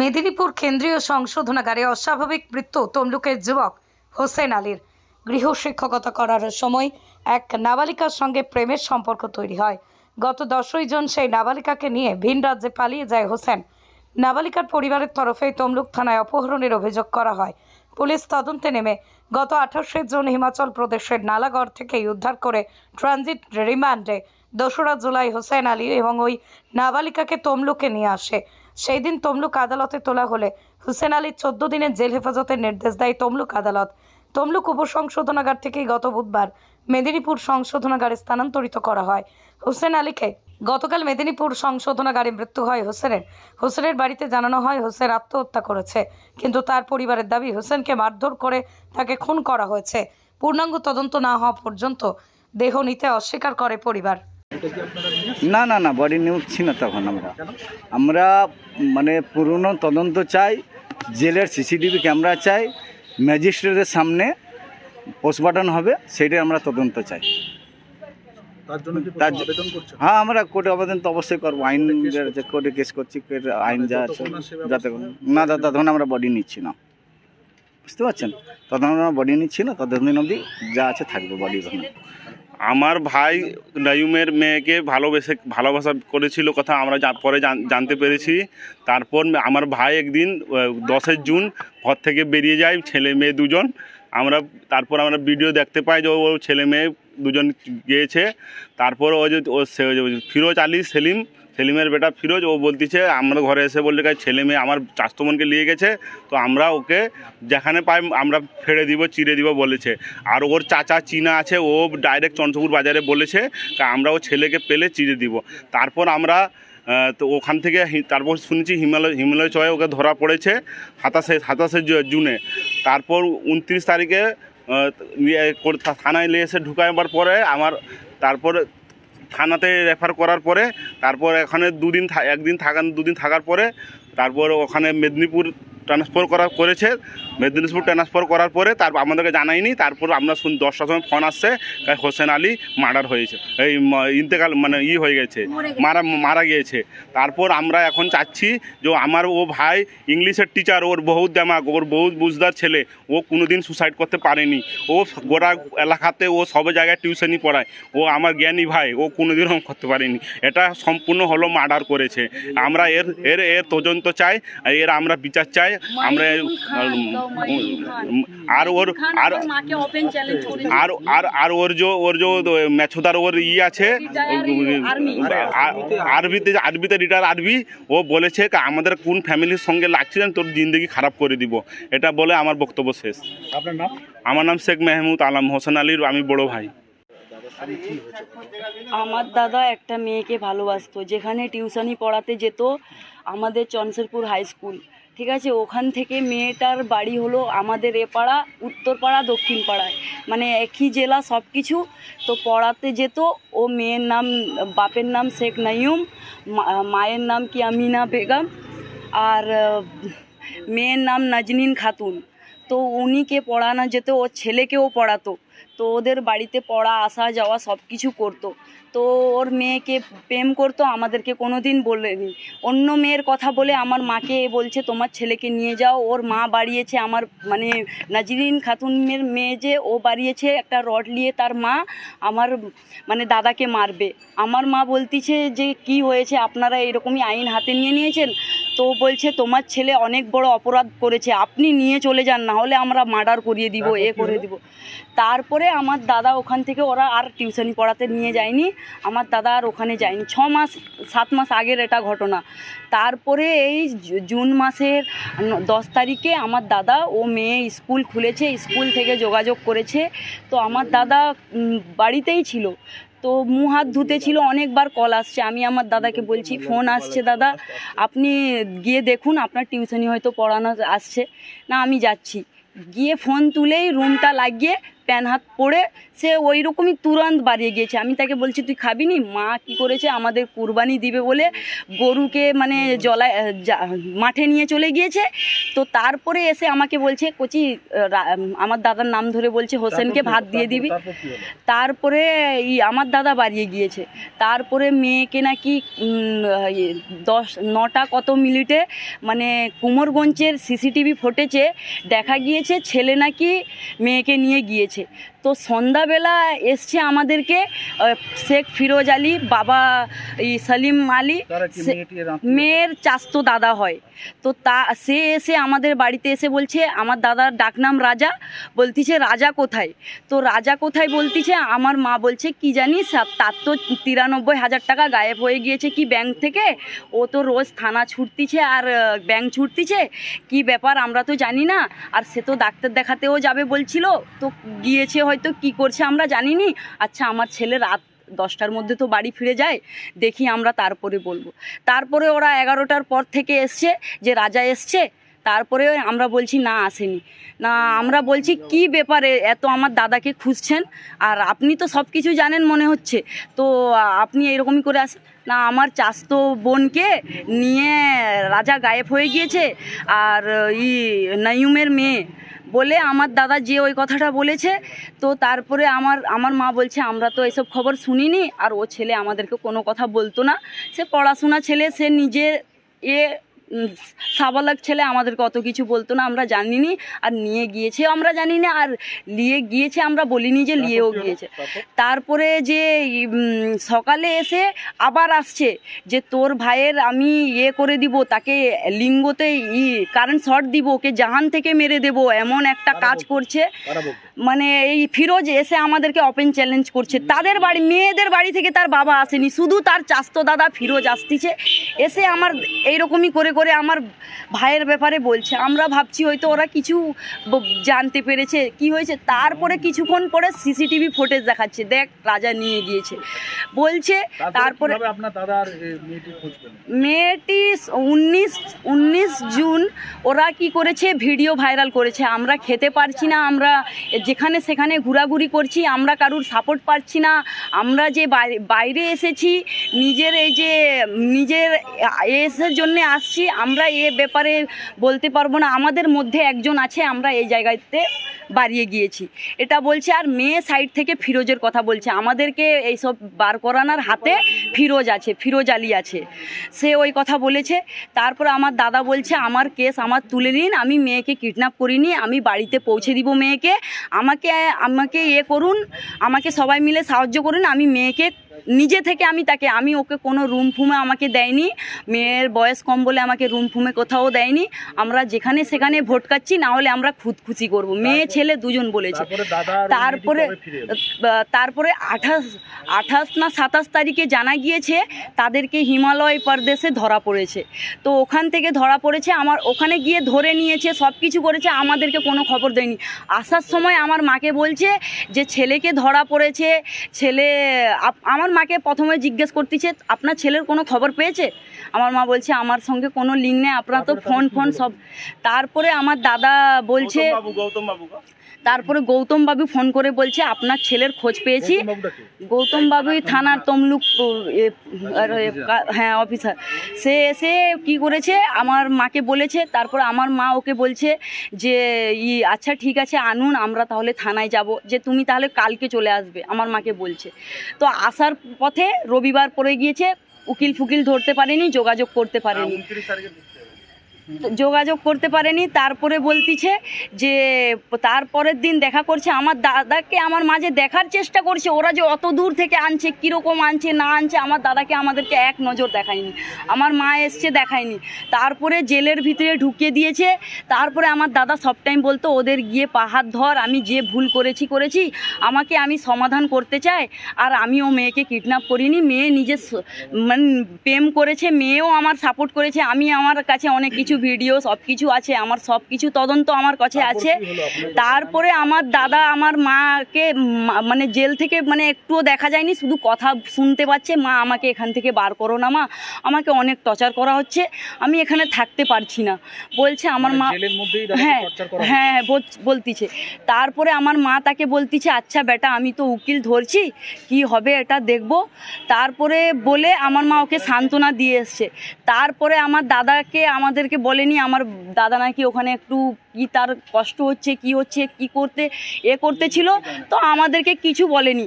মেদিনীপুর কেন্দ্রীয় সংশোধনাগারে অস্বাভাবিক মৃত্যু তমলুকের যুবক হোসেন আলীর। গৃহ শিক্ষকতা করার সময় এক নাবালিকার সঙ্গে প্রেমের সম্পর্ক তৈরি হয়। গত দশই জন সেই নাবালিকাকে নিয়ে ভিন রাজ্যে পালিয়ে যায় হোসেন। নাবালিকার পরিবারের তরফে তমলুক থানায় অপহরণের অভিযোগ করা হয়। পুলিশ তদন্তে নেমে গত আঠাশে জুন হিমাচল প্রদেশের নালাগড় থেকেই উদ্ধার করে ট্রানজিট রিমান্ডে দোসরা জুলাই হোসেন আলী এবং ওই নাবালিকাকে তমলুকে নিয়ে আসে। সেই দিন তমলুক আদালতে তোলা হলে হুসেন আলীর চোদ্দ দিনের জেল হেফাজতের নির্দেশ দেয় তমলুক আদালত। তমলুক উপসংশোধনাগার থেকে গত বুধবার মেদিনীপুর সংশোধনাগারে স্থানান্তরিত করা হয়। হোসেন আলীকে গতকাল মেদিনীপুর সংশোধনাগারে মৃত্যু হয় হোসেনের। হোসেনের বাড়িতে জানানো হয় হোসেন আত্মহত্যা করেছে, কিন্তু তার পরিবারের দাবি হোসেনকে মারধর করে তাকে খুন করা হয়েছে। পূর্ণাঙ্গ তদন্ত না হওয়া পর্যন্ত দেহ নিতে অস্বীকার করে পরিবার। না না না বডি নিচ্ছি না তখন আমরা। আমরা মানে পুরনো তদন্ত চাই জেলের সিসিটিভি ক্যামেরা চাই ম্যাজিস্ট্রেটের সামনে পোস্টমর্টম হবে সেটাই আমরা তদন্ত চাই। হ্যাঁ আমরা কোর্টে আবেদন তো অবশ্যই করব। আইন যে কোর্টে কেস করছি আইন যা আছে না যাতে না দাদা তখন আমরা বডি নিচ্ছি না। বুঝতে পারছেন? তখন আমরা বডি নিচ্ছি না ততদিন অবধি যা আছে থাকবে বডি ওখানে আমার ভাই নয়ুমের মেয়েকে ভালোবেসে, ভালোবাসা করেছিল কথা আমরা পরে জানতে পেরেছি। তারপর আমার ভাই একদিন দশের জুন ঘর থেকে বেরিয়ে যায়, ছেলে মেয়ে দুজন। আমরা, তারপর আমরা ভিডিও দেখতে পাই যে ও ছেলে মেয়ে দুজন গিয়েছে। তারপর ও যে, ও ফিরোজ আলী সেলিম সেলিমের বেটা ফিরোজ, ও বলতেছে, আমরা ঘরে এসে বললে কাজ, ছেলে মেয়ে আমার চাস্তমনকে নিয়ে গেছে, তো আমরা ওকে যেখানে পাই, আমরা ফেড়ে দিব চিড়ে দিব বলেছে। আর ওর চাচা চীনা আছে, ও ডাইরেক্ট চন্দ্রপুর বাজারে বলেছে আমরা ও ছেলেকে পেলে চিড়ে দিব। তারপর আমরা তো ওখান থেকে তারপর শুনেছি হিমালয় হিমালয় চয়ে ওকে ধরা পড়েছে সাতাশে সাতাশে জুনে। তারপর উনত্রিশ তারিখে থানায় নিয়ে এসে ঢুকাবার পরে আমার, তারপর থানাতে রেফার করার পরে তারপর এখানে দুদিন একদিন থাকার দুদিন থাকার পরে তারপর ওখানে মেদিনীপুর ট্রান্সফার করা করেছে মেদিনীপুর ট্রান্সফার করার পরে তারপর আমাদেরকে জানায়নি তারপর আমরা শুন দশটার সময় ফোন আসছে হোসেন আলী মার্ডার হয়েছে এই ইন্তেকাল মানে ই হয়ে গেছে মারা মারা গিয়েছে। তারপর আমরা এখন চাচ্ছি যে আমার ও ভাই ইংলিশের টিচার ওর বহুত দেমাগ ওর বহুত বুঝদার ছেলে ও কোনোদিন সুসাইড করতে পারেনি। ও গোটা এলাকাতে ও সব জায়গায় টিউশনই পড়ায়। ও আমার জ্ঞানী ভাই ও কোনোদিন করতে পারেনি। এটা সম্পূর্ণ হলো মার্ডার করেছে। আমরা এর এর এর তদন্ত চাই এর আমরা বিচার চাই। আমরা আর ওর আর মাকে ওপেন চ্যালেঞ্জ করে আর আর আর ওর যে ওর যে ওর ই আছে আরবিতে আরবিতে রিটার আরবি ও বলেছে আমাদের কোন ফ্যামিলির সঙ্গে লাগছে যেন তোর জিন্দগি খারাপ করে দিব। এটা বলে আমার বক্তব্য শেষ। আপনার নাম? আমার নাম শেখ মেহমুদ আলম হোসেন আলীর আমি বড় ভাই। আমার দাদা একটা মেয়েকে ভালোবাসতো যেখানে টিউশনি পড়াতে যেত আমাদের চনসেরপুর হাই স্কুল ঠিক আছে, ওখান থেকে মেয়েটার বাড়ি হলো আমাদের এ পাড়া, উত্তর পাড়া, দক্ষিণ পাড়ায়। মানে একই জেলা সব কিছু তো পড়াতে যেত, ও মেয়ের নাম, বাপের নাম শেখ নাইম মায়ের নাম কি আমিনা বেগম, আর, মেয়ের নাম নাজনীন খাতুন। তো উনিকে পড়ানো যেত, ওর ছেলেকেও পড়াতো। তো ওদের বাড়িতে পড়া আসা যাওয়া সব কিছু করতো। তো ওর মেয়েকে প্রেম করতো আমাদেরকে কোনো দিন বলেনি। অন্য মেয়ের কথা বলে আমার মাকে বলছে তোমার ছেলেকে নিয়ে যাও। ওর মা বাড়িয়েছে আমার মানে নাজরিন খাতুনের মেয়ে যে ও বাড়িয়েছে একটা রড নিয়ে তার মা আমার মানে দাদাকে মারবে। আমার মা বলতিছে যে কি হয়েছে? আপনারা এরকমই আইন হাতে নিয়ে নিয়েছেন? তো বলছে তোমার ছেলে অনেক বড় অপরাধ করেছে। আপনি নিয়ে চলে যান না হলে আমরা মার্ডার করিয়ে দিব এ করে দিব। তারপরে আমার দাদা ওখান থেকে ওরা আর টিউশনি পড়াতে নিয়ে যায়নি। আমার দাদা আর ওখানে যায়নি। ছ মাস, সাত মাস আগের এটা ঘটনা। তারপরে এই জুন মাসের দশ তারিখে আমার দাদা ও মেয়ে স্কুল খুলেছে, স্কুল থেকে যোগাযোগ করেছে। তো আমার দাদা বাড়িতেই ছিল। তো মুখ হাত ধুতে ছিল, অনেকবার কল আসছে। আমি আমার দাদাকে বলছি, ফোন আসছে দাদা। আপনি গিয়ে দেখুন, আপনার টিউশনি হয়তো পড়ানো আসছে। না, আমি যাচ্ছি। গিয়ে ফোন তুলেই রুমটা লাগিয়ে প্যান হাত পড়ে সে ওই রকমই তুরন্ত বাড়িয়ে গিয়েছে। আমি তাকে বলছি তুই খাবি নি? মা কি করেছে? আমাদের কুরবানি দিবে বলে গরুকে মানে জলায় মাঠে নিয়ে চলে গিয়েছে। তো তারপরে এসে আমাকে বলছে কচি আমার দাদার নাম ধরে বলছে হোসেনকে ভাত দিয়ে দিবি। তারপর ই আমার দাদা বাড়িয়ে গিয়েছে। তারপরে মেয়েকে নাকি দশ নটা কত মিনিটে মানে কুমোরগঞ্জের সিসিটিভি ফুটেজে দেখা গিয়েছে ছেলে নাকি মেয়েকে নিয়ে গিয়েছে। তো সন্ধ্যাবেলা এসছে আমাদেরকে শেখ ফিরোজ আলী বাবা সালিম আলী মেয়ের চাস্তো দাদা হয়। তো তা সে এসে আমাদের বাড়িতে এসে বলছে আমার দাদার ডাকনাম রাজা। বলতিছে রাজা কোথায়? তো রাজা কোথায় বলতিছে আমার মা বলছে কি জানিস তার তো তিরানব্বই হাজার টাকা গায়েব হয়ে গিয়েছে কি ব্যাংক থেকে? ও তো রোজ থানা ছুটতিছে আর ব্যাংক ছুটতিছে। কি ব্যাপার আমরা তো জানি না। আর সে তো ডাক্তার দেখাতেও যাবে বলছিল। তো গিয়েছে হয়তো, কি করছে আমরা জানিনি। আচ্ছা আমার ছেলে রাত দশটার মধ্যে তো বাড়ি ফিরে যায়, দেখি আমরা তারপরে বলব। তারপরে ওরা এগারোটার পর থেকে এসছে যে রাজা এসছে, তারপরে আমরা বলছি, না, আসেনি। না, আমরা বলছি, কি ব্যাপারে? এত আমার দাদাকে খুঁজছেন? আর আপনি তো সব কিছু জানেন মনে হচ্ছে। তো আপনি এরকমই করে আসেন। না, আমার চাস্তো বোনকে নিয়ে রাজা গায়েব হয়ে গিয়েছে। আর ই, নাইয়ুমের মেয়ে বলে আমার দাদা যে ওই কথাটা বলেছে, তো তারপরে আমার আমার মা বলছে, আমরা তো এসব খবর শুনিনি, আর ও ছেলে আমাদেরকে কোনো কথা বলতো না। সে পড়াশোনা ছেলে, সে নিজে এ সাবালক ছেলে আমাদেরকে অত কিছু বলতো না আমরা জানিনি আর নিয়ে গিয়েছে আমরা জানি না আর নিয়ে গিয়েছে আমরা বলিনি যে নিয়েও? গিয়েছে। তারপরে? যে সকালে এসে আবার আসছে যে তোর ভাইয়ের আমি ইয়ে করে দিব তাকে লিঙ্গতে ই কারেন্ট শর্ট দিব ওকে জাহান থেকে মেরে দেব এমন একটা কাজ করছে। মানে এই ফিরোজ এসে আমাদেরকে ওপেন চ্যালেঞ্জ করছে। তাদের বাড়ি মেয়েদের বাড়ি থেকে তার বাবা আসেনি শুধু তার চাস্তো দাদা ফিরোজ আসতিছে। এসে আমার এইরকমই করে করে আমার ভাইয়ের ব্যাপারে বলছে। আমরা ভাবছি হয়তো ওরা কিছু জানতে পেরেছে কি হয়েছে। তারপরে কিছুক্ষণ পরে সিসিটিভি ফুটেজ দেখাচ্ছে। দেখ রাজা নিয়ে গিয়েছে। বলছে তারপরে? মেয়েটি উনিশ উনিশ জুন ওরা কি করেছে ভিডিও ভাইরাল করেছে। আমরা খেতে পারছি না আমরা যেখানে সেখানে ঘোরাঘুরি করছি আমরা কারুর সাপোর্ট পাচ্ছি না। আমরা যে বাইরে বাইরে এসেছি নিজের এই যে নিজের এসের জন্য আসছি আমরা এ ব্যাপারে বলতে পারব না। আমাদের মধ্যে একজন আছে, আমরা এই জায়গাতে বাড়িয়ে গিয়েছি। এটা বলছে, আর মেয়ে সাইড থেকে ফিরোজের কথা বলছে। আমাদেরকে এইসব বার করানোর হাতে ফিরোজ আছে, ফিরোজ আলী আছে। সে ওই কথা বলেছে। তারপর আমার দাদা বলছে, আমার কেস আমার তুলে নিন, আমি মেয়েকে কিডন্যাপ করিনি, আমি বাড়িতে পৌঁছে দিব মেয়েকে। আমাকে আমাকে ইয়ে করুন, আমাকে সবাই মিলে সাহায্য করুন, আমি মেয়েকে নিজে থেকে আমি তাকে আমি ওকে কোনো রুম ফুমে আমাকে দেয়নি। মেয়ের বয়স কম বলে আমাকে রুম ফুমে কোথাও দেয়নি। আমরা যেখানে সেখানে ভোটকাচ্ছি না হলে আমরা খুদখুচি করব। মেয়ে ছেলে দুজন বলেছে। তারপরে তারপরে আঠাশ আঠাশ না সাতাশ তারিখে জানা গিয়েছে তাদেরকে হিমালয় প্রদেশে ধরা পড়েছে। তো ওখান থেকে ধরা পড়েছে আমার ওখানে গিয়ে ধরে নিয়েছে সব কিছু করেছে আমাদেরকে কোনো খবর দেয়নি। আসার সময় আমার মাকে বলছে যে ছেলেকে ধরা পড়েছে ছেলে আপ- আমার মাকে প্রথমে জিজ্ঞেস করতেছে আপনার ছেলের কোনো খবর পেয়েছে? আমার মা বলছে আমার সঙ্গে কোনো লিঙ্ক নেই আপনার তো ফোন ফোন সব তারপরে আমার দাদা বলছে তারপরে গৌতম বাবু ফোন করে বলছে আপনার ছেলের খোঁজ পেয়েছি। গৌতম বাবুটা কে? গৌতম বাবুই থানার তমলুক হ্যাঁ অফিসার। সে এসে কি করেছে আমার মাকে বলেছে তারপর আমার মা ওকে বলছে যে ই আচ্ছা ঠিক আছে আনুন আমরা তাহলে থানায় যাব। যে তুমি তাহলে কালকে চলে আসবে আমার মাকে বলছে। তো আসার পথে রবিবার পড়ে গিয়েছে উকিল ফুকিল ধরতে পারেনি যোগাযোগ করতে পারেনি। যোগাযোগ করতে পারেনি, তারপরে বলতিছে যে, তারপরের দিন দেখা করছে, আমার দাদাকে আমার মাঝে দেখার চেষ্টা করছে, ওরা যে অত দূর থেকে আনছে, কীরকম আনছে, না আনছে, আমার দাদাকে আমাদেরকে এক নজর দেখায়নি, আমার মা এসছে দেখায়নি, তারপরে জেলের ভিতরে ঢুকিয়ে দিয়েছে, তারপরে আমার দাদা সব টাইম বলতো, ওদের গিয়ে পাহাড় ধর, আমি যে ভুল করেছি করেছি, আমাকে আমি সমাধান করতে চাই, আর আমিও মেয়েকে কিডন্যাপ করিনি, মেয়ে নিজে মানে প্রেম করেছে, মেয়েও আমার সাপোর্ট করেছে, আমি আমার কাছে অনেক কিছু কিছু ভিডিও সব কিছু আছে আমার সব কিছু তদন্ত আমার কাছে আছে। তারপরে আমার দাদা আমার মাকে মানে জেল থেকে মানে একটুও দেখা যায়নি শুধু কথা শুনতে পাচ্ছে মা আমাকে এখান থেকে বার করো না মা আমাকে অনেক টর্চার করা হচ্ছে আমি এখানে থাকতে পারছি না। বলছে আমার মানে মা হ্যাঁ হ্যাঁ, বলতিছে। তারপরে আমার মা তাকে বলতিছে আচ্ছা বেটা আমি তো উকিল ধরছি কি হবে এটা দেখব। তারপরে বলে আমার মা ওকে সান্ত্বনা দিয়ে এসছে। তারপরে আমার দাদাকে আমাদেরকে বলেনি, আমার দাদা নাকি ওখানে একটু কি তার কষ্ট হচ্ছে, কি হচ্ছে, কি করতে, এ করতে ছিল। তো আমাদেরকে কিছু বলেনি।